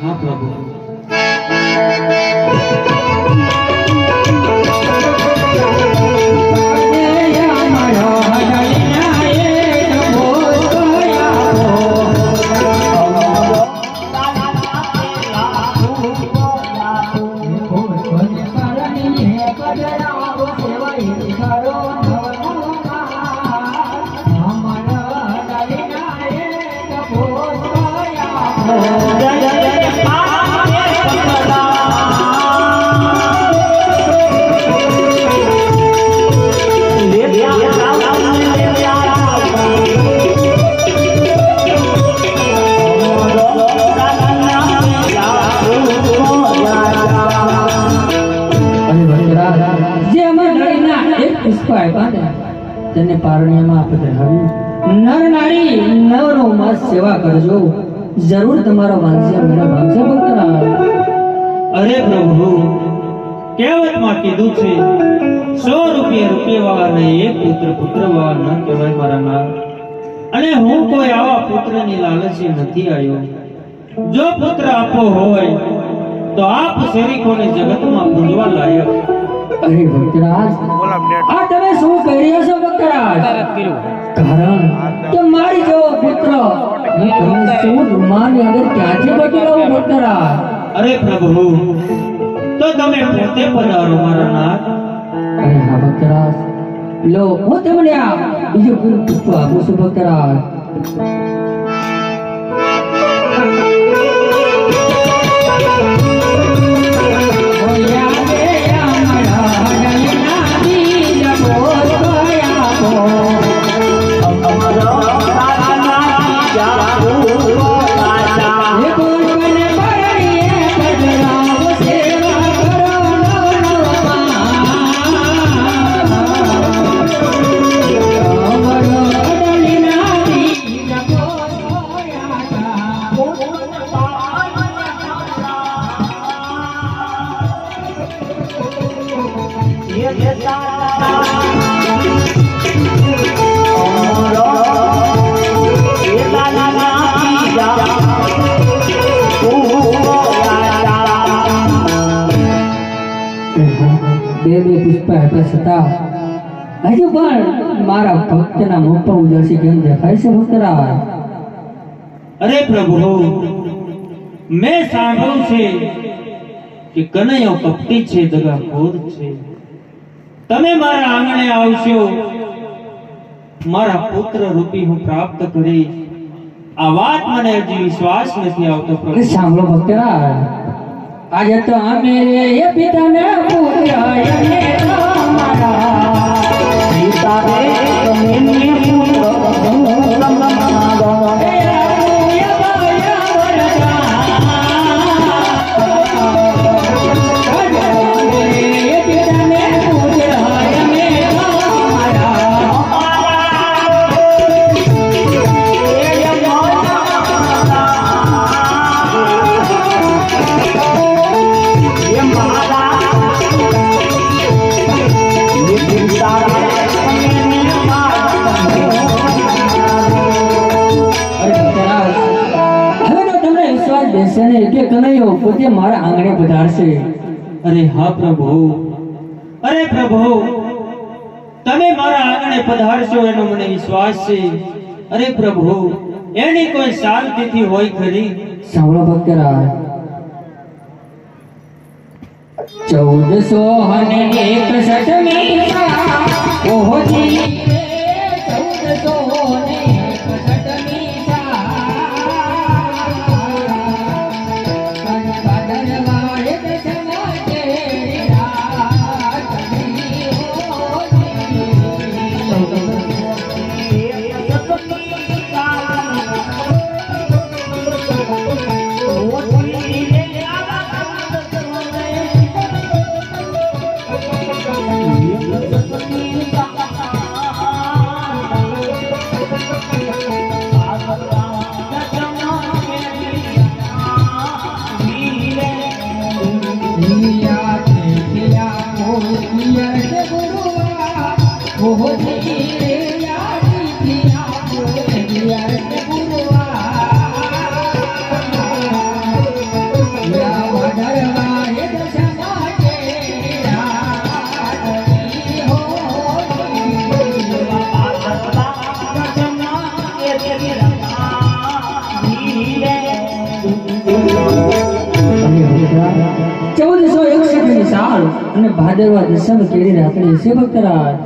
હા પ્રભુ. જે અમે તેને પારણીમાં પધરાવ્યું નર નારી નવનો માસ સેવા કરજો. જરૂર તમારો વાંસ્ય મેળા વાંસ્ય ભક્તરા અરે પ્રભુ, કહેવતમાં કીધું છે, સો રૂપિયા રૂપિયા વાળાને એક પુત્ર પુત્ર વાળા ન કહેવાય મારા નાથ અને હું કોઈ આવા પુત્રની લાલચી નથી આવ્યો. જો પુત્ર આપો હોય, તો આપ શરીકોને જગતમાં પૂજવા લાયક. અરે ભક્તરાજ આ તમે શું કહી રહ્યા છો ભક્તરાજ કારણ કે મારી જેવો પુત્ર. હું તમને ચૌદ રૂમાની અંદર ક્યાંથી બચી લઉં ભક્તરાજ? અરે પ્રભુ તો તમે પોતે પધારો મારા નાથ? અરે હા ભક્તરાજ. લો હું તમને આ બીજું પૂરું પુષ્પ આપું છું ભક્તરાજ. બે બે પુષ્પ આપ્યા છતાં હજુ પણ મારા ભક્તના મુખ પર ઉદાસી કેમ દેખાય છે ભક્તરાજ અરે પ્રભુ મેં સાંભળ્યું છે કે કનૈયો કપટી છે દગાખોર છે તમે મારા આંગણે આવશો. મારા પુત્ર રૂપી હું પ્રાપ્ત કરીશ. આ વાત મને હજી વિશ્વાસ નથી આવતો સાંભળો ભક્તરાજ આજે તો અમે એ પિતા રે તમે અરે બેસે ને કે કનૈયો પોતે મારા આંગણે પધારશે. અરે હા પ્રભુ. અરે પ્રભુ તમે મારા આંગણે પધારશો એનો મને વિશ્વાસ છે. અરે પ્રભુ એની કોઈ શાંતિથી હોય ખરી? સાંભળો ભક્તરા ચૌદસો અને એકસઠ મીઠા ઓહોજી ચૌદસો ચૌદસો એકસઠની સાલ અને ભાદરવા દશમ કેરી રાખડી છે ભક્તરાજ